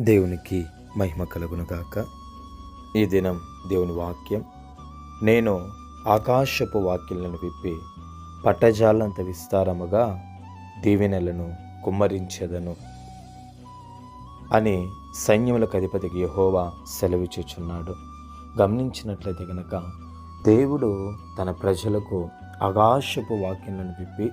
దేవునికి మహిమ కలుగునుగాక. ఈ దినం దేవుని వాక్యం. నేను ఆకాశపు వాక్యలను విప్పి పట్టజాలంత విస్తారముగా దీవెనలను కుమ్మరించెదను అని సైన్యములకు అధిపతికి యహోవా సెలవిచ్చుచున్నాడు గమనించినట్లయితే గనక దేవుడు తన ప్రజలకు ఆకాశపు వాక్యలను విప్పి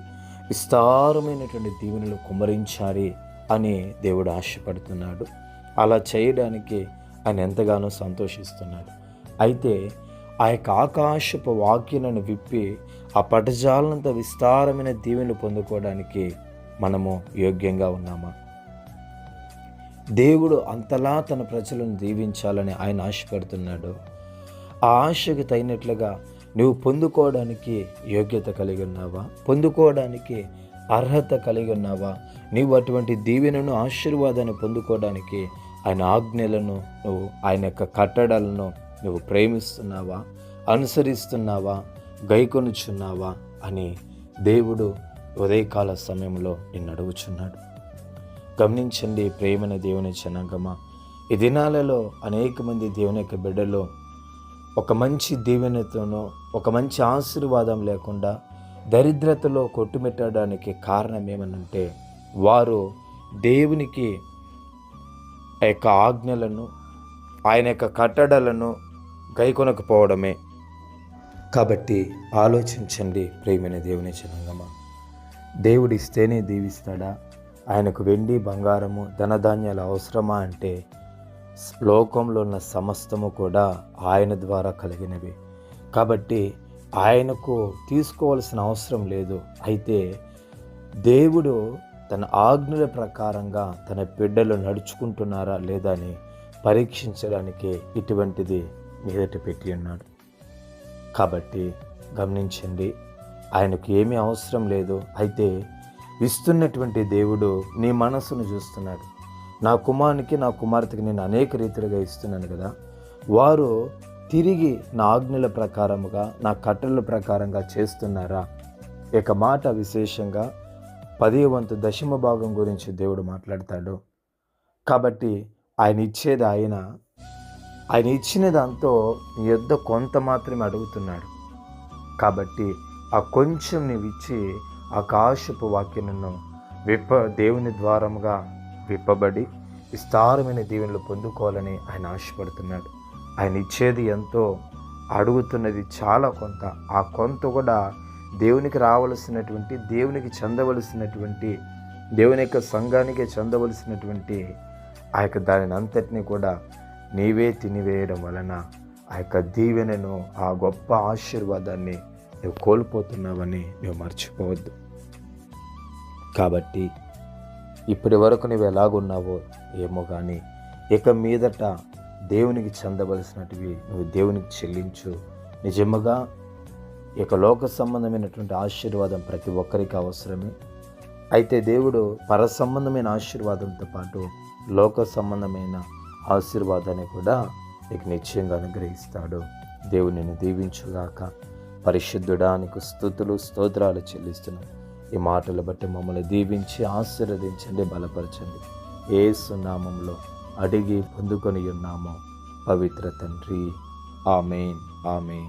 విస్తారమైనటువంటి దీవెనలు కుమ్మరించాలి అని దేవుడు ఆశపడుతున్నాడు. అలా చేయడానికి ఆయన ఎంతగానో సంతోషిస్తున్నాడు. అయితే ఆ యొక్క ఆకాశపు వాక్యలను విప్పి ఆ పటజాలంత విస్తారమైన దీవెనలు పొందుకోవడానికి మనము యోగ్యంగా ఉన్నామా? దేవుడు అంతలా తన ప్రజలను దీవించాలని ఆయన ఆశపడుతున్నాడు. ఆ ఆశకు తగినట్లుగా నువ్వు పొందుకోవడానికి యోగ్యత కలిగి ఉన్నావా? పొందుకోవడానికి అర్హత కలిగి ఉన్నావా? నీవు అటువంటి దీవెనను ఆశీర్వాదాన్ని పొందుకోవడానికి ఆయన ఆజ్ఞలను నువ్వు ఆయన యొక్క కట్టడాలను నువ్వు ప్రేమిస్తున్నావా? అనుసరిస్తున్నావా? గైకొనుచున్నావా? అని దేవుడు ఉదయకాల సమయంలో నిన్ను అడుగుచున్నాడు. గమనించండి ప్రేమన దేవుని జనాంగమా. ఈ దినాలలో అనేక మంది దేవుని యొక్క బిడ్డలు ఒక మంచి దీవెనతోనో ఒక మంచి ఆశీర్వాదం లేకుండా దరిద్రతలో కొట్టుమిట్టడానికి కారణం ఏమనంటే వారు దేవునికి ఆ యొక్క ఆజ్ఞలను ఆయన యొక్క కట్టడలను గైకొనకపోవడమే కాబట్టి ఆలోచించండి ప్రేమైన దేవుని జనంగమా దేవుడు ఇస్తేనే దీవిస్తాడా? ఆయనకు వెండి బంగారము ధనధాన్యాలు అవసరమా అంటే లోకంలో ఉన్న సమస్తము కూడా ఆయన ద్వారా కలిగినవి. కాబట్టి ఆయనకు తీసుకోవాల్సిన అవసరం లేదు. అయితే దేవుడు తన ఆజ్ఞల ప్రకారంగా తన బిడ్డలు నడుచుకుంటున్నారా లేదా అని పరీక్షించడానికి ఇటువంటిది మీదట పెట్టి ఉన్నాడు. కాబట్టి గమనించండి ఆయనకు ఏమీ అవసరం లేదు. అయితే ఇస్తున్నటువంటి దేవుడు నీ మనసును చూస్తున్నాడు. నా కుమారునికి నా కుమార్తెకి నేను అనేక రీతిలుగా ఇస్తున్నాను కదా. వారు తిరిగి నా ఆజ్ఞల ప్రకారముగా నా కట్టల ప్రకారంగా చేస్తున్నారా? ఇక మాట విశేషంగా పదే వంతు దశమ భాగం గురించి దేవుడు మాట్లాడతాడు. కాబట్టి ఆయన ఇచ్చేది ఆయన. ఆయన ఇచ్చిన దాంతో నీ యొద్ద కొంత మాత్రమే అడుగుతున్నాడు. కాబట్టి ఆ కొంచెం నీవు ఇచ్చి ఆకాశపు వాక్యను విప్ప దేవుని ద్వారముగా విప్పబడి విస్తారమైన దీవెనలు పొందుకోవాలని ఆయన ఆశపడుతున్నాడు. ఆయన ఇచ్చేది ఎంతో అడుగుతున్నది చాలా కొంత. ఆ కొంత కూడా దేవునికి రావలసినటువంటి దేవునికి చెందవలసినటువంటి దేవుని యొక్క సంఘానికి చెందవలసినటువంటి ఆ యొక్క దానిని అంతటినీ కూడా నీవే తినివేయడం వలన ఆ యొక్క దీవెనను ఆ గొప్ప ఆశీర్వాదాన్ని నువ్వు కోల్పోతున్నావని నువ్వు మర్చిపోవద్దు. కాబట్టి ఇప్పటి వరకు నువ్వు ఎలాగున్నావో ఏమో కానీ ఇక మీదట దేవునికి చెందవలసినటివి నువ్వు దేవునికి చెల్లించు. నిజముగా ఇక లోక సంబంధమైనటువంటి ఆశీర్వాదం ప్రతి ఒక్కరికి అవసరమే. అయితే దేవుడు పర సంబంధమైన ఆశీర్వాదంతో పాటు లోక సంబంధమైన ఆశీర్వాదాన్ని కూడా నీకు నిశ్చయంగా అనుగ్రహిస్తాడు. దేవుడు నిన్ను దీవించుగాక. పరిశుద్ధుడా నీకు స్థుతులు స్తోత్రాలు చెల్లిస్తున్నాను ఈ మాటలు బట్టి మమ్మల్ని దీవించి ఆశీర్వదించండి బలపరచండి. ఏ సున్నామంలో అడిగి పొందుకొని ఉన్నాము పవిత్ర తండ్రి. ఆమెన్. ఆమెన్.